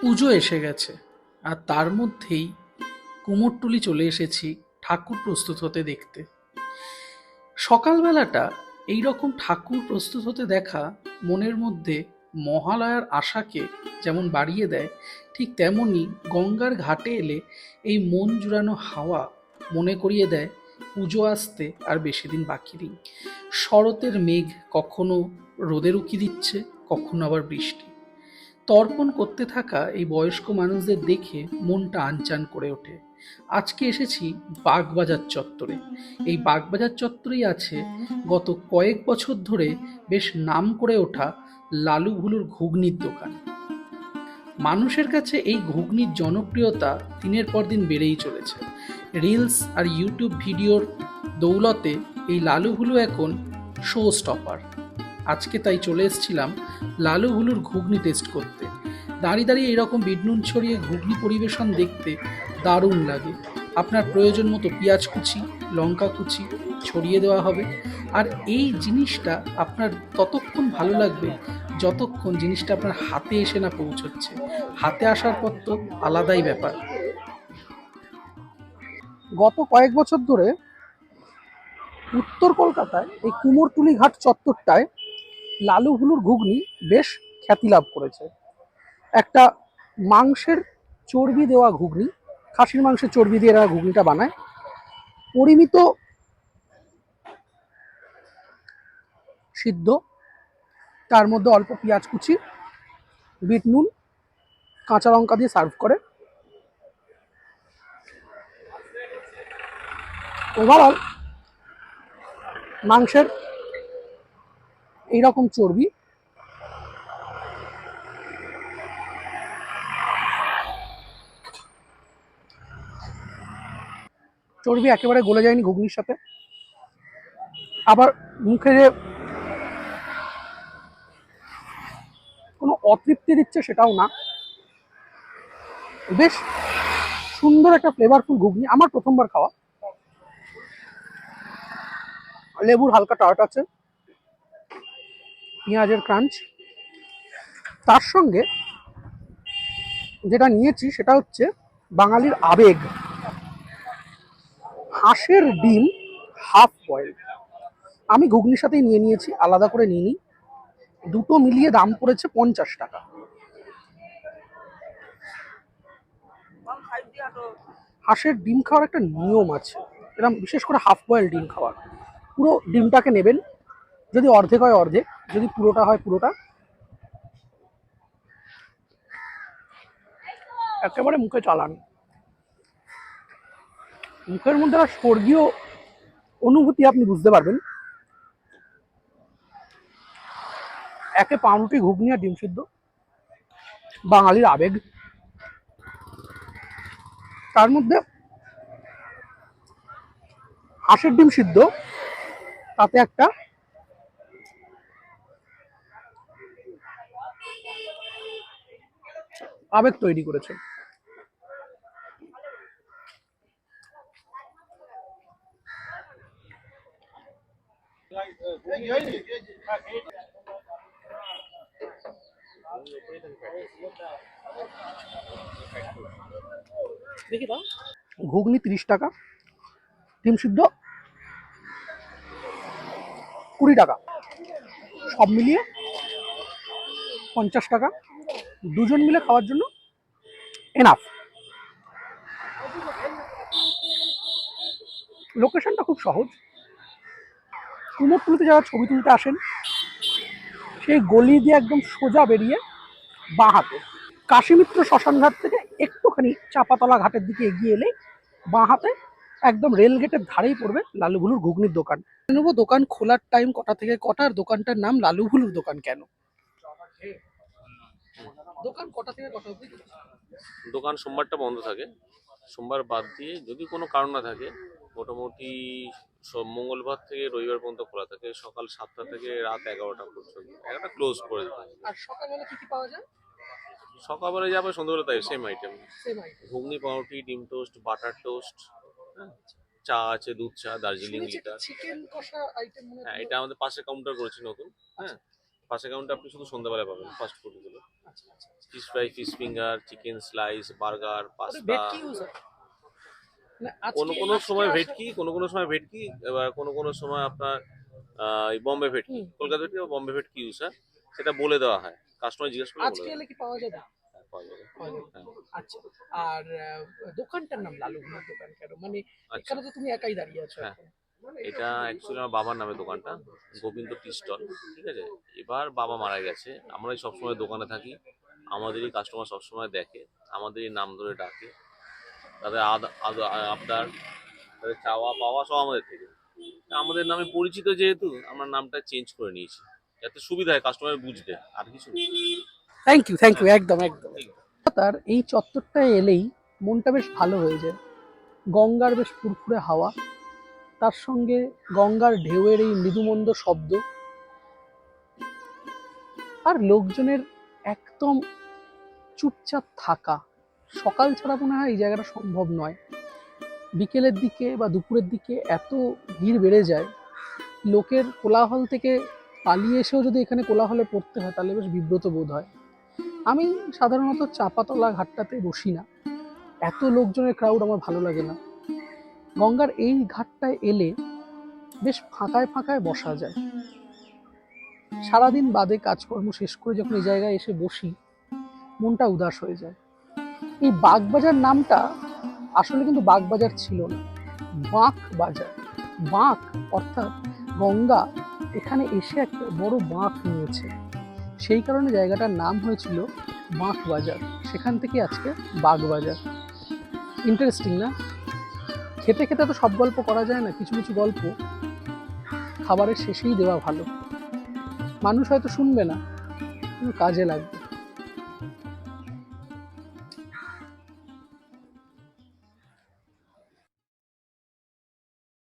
পুজো এসে গেছে, আর তার মধ্যেই কুমোরটুলি চলে এসেছি ঠাকুর প্রস্তুত হতে দেখতে। সকালবেলাটা এই রকম ঠাকুর প্রস্তুত হতে দেখা মনের মধ্যে মহালয়ার আশাকে যেমন বাড়িয়ে দেয়, ঠিক তেমনই গঙ্গার ঘাটে এলে এই মন জুড়ানো হাওয়া মনে করিয়ে দেয়, পুজো আসতে আর বেশি দিন বাকি নেই। শরতের মেঘ কখনো রোদের উকি দিচ্ছে, কখনো আবার বৃষ্টি। তর্পণ করতে থাকা এই বয়স্ক মানুষদের দেখে মনটা আনচান করে ওঠে। আজকে এসেছি বাগবাজার চত্বরে। এই বাগবাজার চত্বরেই আছে গত কয়েক বছর ধরে বেশ নাম করে ওঠা লালু ভুলুর ঘুগনির দোকান। মানুষের কাছে এই ঘুগনির জনপ্রিয়তা দিনের পর দিন বেড়েই চলেছে। রিলস আর ইউটিউব ভিডিওর দৌলতে এই লালু ভুলু এখন শো স্টপার আজকে তাই চলে এসেছিলাম লালু ভুলুর ঘুগনি টেস্ট করতে। দাঁড়িয়ে দাঁড়িয়ে এরকম বিটনুন ছড়িয়ে ঘুগনি পরিবেশন দেখতে দারুণ লাগে। আপনার প্রয়োজন মতো পেঁয়াজ কুচি, লঙ্কা কুচি ছড়িয়ে দেওয়া হবে। আর এই জিনিসটা আপনার ততক্ষণ ভালো লাগবে যতক্ষণ জিনিসটা আপনার হাতে এসে না পৌঁছচ্ছে। হাতে আসার পর তো আলাদাই ব্যাপার। গত কয়েক বছর ধরে উত্তর কলকাতায় এই কুমোরটুলি ঘাট চত্বরটায় লালু হুলুর ঘুগনি বেশ খ্যাতি লাভ করেছে। একটা মাংসের চর্বি দেওয়া ঘুগনি, খাসির মাংসের চর্বি দিয়ে এরা ঘুগনিটা বানায়। পরিমিত সিদ্ধ, তার মধ্যে অল্প পেঁয়াজ কুচি, বিট নুন, কাঁচা লঙ্কা দিয়ে সার্ভ করে। ওভারঅল মাংসের এইরকম চর্বি। চর্বি একেবারে গলে যায়নি ঘুগনির সাথে। আবার মুখে যে কোনো অতৃপ্তি দিচ্ছে সেটাও না। বেশ সুন্দর একটা ফ্লেভারফুল ঘুগনি, আমার প্রথমবার খাওয়া। লেবুর হালকা টার্ট আছে। পেঁয়াজের ক্রাঞ্চ তার সঙ্গে যেটা নিয়েছি সেটা হচ্ছে বাঙালির আবেগ। হাঁসের ডিম হাফ বয়েল আমি ঘুগনির সাথেই নিয়ে নিয়েছি, আলাদা করে নিয়ে নিই দুটো মিলিয়ে দাম পড়েছে পঞ্চাশ টাকা। হাঁসের ডিম খাওয়ার একটা নিয়ম আছে। এরকম বিশেষ করে হাফ বয়েল ডিম খাওয়ার। পুরো ডিমটাকে নেবেন যদি অর্ধেক হয় অর্ধেক, যদি পুরোটা হয় পুরোটা। একেবারে মুখে চালান। মুখের মধ্যে একটা স্বর্গীয় অনুভূতি আপনি বুঝতে পারবেন। একে পাউরুটি, ঘুগনি আর ডিম সিদ্ধ। বাঙালির আবেগ। তার মধ্যে হাঁসের ডিম সিদ্ধ। তাতে একটা আবেগ তৈরি করেছে ঘুগনি তিরিশ টাকা ডিম সিদ্ধ কুড়ি টাকা। সব মিলিয়ে পঞ্চাশ টাকা। দুজন মিলে খাওয়ার জন্য এনাফ লোকেশনটা খুব সহজ। কুমোরটুলিতে যারা ছবি তুলতে আসেন, সেই গলি দিয়ে একদম সোজা বেরিয়ে বাঁ হাতে। কাশীমিত্র শ্মশানঘাট থেকে একটুখানি চাপাতলা ঘাটের দিকে এগিয়ে এলে বাঁ হাতে একদম রেল গেটের ধারেই পড়বে লালু ভুলুর ঘুগনির দোকান। নেব দোকান খোলার টাইম কটা থেকে কটার দোকানটার নাম লালু ভুলুর দোকান কেন? দোকান কটা থেকে কটা অবধি দোকান সোমবারটা বন্ধ থাকে। সোমবার বাদ দিয়ে যদি কোনো কারণ না থাকে মোটামুটি সব মঙ্গলবার থেকে রবিবার পর্যন্ত খোলা থাকে। সকাল সাতটা থেকে রাত এগারোটা পর্যন্ত। এগারোটা ক্লোজ করে দিতে হয়। আর সকালবেলা কি কি পাওয়া যায়? সকালবেলা যাবে সন্ধ্যাবেলা তাই সেম আইটেম ঘুগনি পাউরুটি ডিম টোস্ট বাটার টোস্ট চা আছে দুধ চা দার্জিলিং লিটার চিকেন কষা আইটেম হ্যাঁ এটা আমাদের পাশে কাউন্টার করেছি নতুন। হ্যাঁ পাশে কাউন্টার আপনি শুধু সন্ধ্যাবেলা পাবেন fast ফুডগুলো। Fish fry fish finger chicken slice burger pasta কোনো কোনো সময় ভেটকি কোনো কোনো সময় ভেটকি এবার কোনো কোনো সময় আপনার এই বম্বে ভেটকি। কলকাতা ভেটকি বা বম্বে ভেটকি ইউজ হয়? সেটা বলে দেওয়া হয়। কাস্টমার জিজ্ঞেস করলে আজকে এলে কি পাওয়া হয়, যাবে। হ্যাঁ। আচ্ছা আর দোকানটার নাম লালু দোকান কেন? মানে আচ্ছা। এখানে তো তুমি একাই দাঁড়িয়ে আছো হ্যাঁ। এটা অ্যাকচুয়ালি আমার বাবার নামে দোকানটা, গোবিন্দ টি স্টল, ঠিক আছে? এবার বাবা মারা গেছে, আমরাই সবসময় দোকানে থাকি, আমাদেরই কাস্টমার সবসময় দেখে, আমাদেরই নাম ধরে ডাকে, তাদের আবদার তাদের চাওয়া পাওয়া সব আমাদের থেকে। আমাদের নামে পরিচিত যেহেতু, আমরা নামটা চেঞ্জ করে নিয়েছি, যাতে সুবিধা হয় কাস্টমার বুঝতে, আর কিছু। থ্যাংক ইউ থ্যাংক ইউ একদম একদম। তার এই চত্বরটায় এলেই মনটা বেশ ভালো হয়ে যায়। গঙ্গার বেশ ফুরফুরে হাওয়া তার সঙ্গে গঙ্গার ঢেউয়ের এই মৃদুমন্দ শব্দ আর লোকজনের একদম চুপচাপ থাকা। সকাল ছাড়া মনে হয় এই জায়গাটা সম্ভব নয়। বিকেলের দিকে বা দুপুরের দিকে এত ভিড় বেড়ে যায়। লোকের কোলাহল থেকে পালিয়ে এসেও যদি এখানে কোলাহলে পড়তে হয়, তাহলে বেশ বিব্রত বোধ হয়। আমি সাধারণত চাপাতলা ঘাটটাতে বসি না। এত লোকজনের ক্রাউড আমার ভালো লাগে না। গঙ্গার এই ঘাটটায় এলে বেশ ফাঁকায় ফাঁকায় বসা যায়। সারাদিন বাদে কাজকর্ম শেষ করে যখন এই জায়গায় এসে বসি, মনটা উদাস হয়ে যায়। এই বাগবাজার নামটা আসলে কিন্তু বাগবাজার ছিল না। বাঁক বাজার। বাঁক অর্থাৎ গঙ্গা এখানে এসে একটা বড় বাঁক নিয়েছে। সেই কারণে জায়গাটার নাম হয়েছিল বাঁক বাজার। সেখান থেকে আজকে বাগ বাজার ইন্টারেস্টিং না? খেতে খেতে তো সব গল্প করা যায় না, কিছু কিছু গল্প খাবারের শেষেই দেওয়া ভালো। মানুষ হয়তো শুনবে না কাজে লাগবে।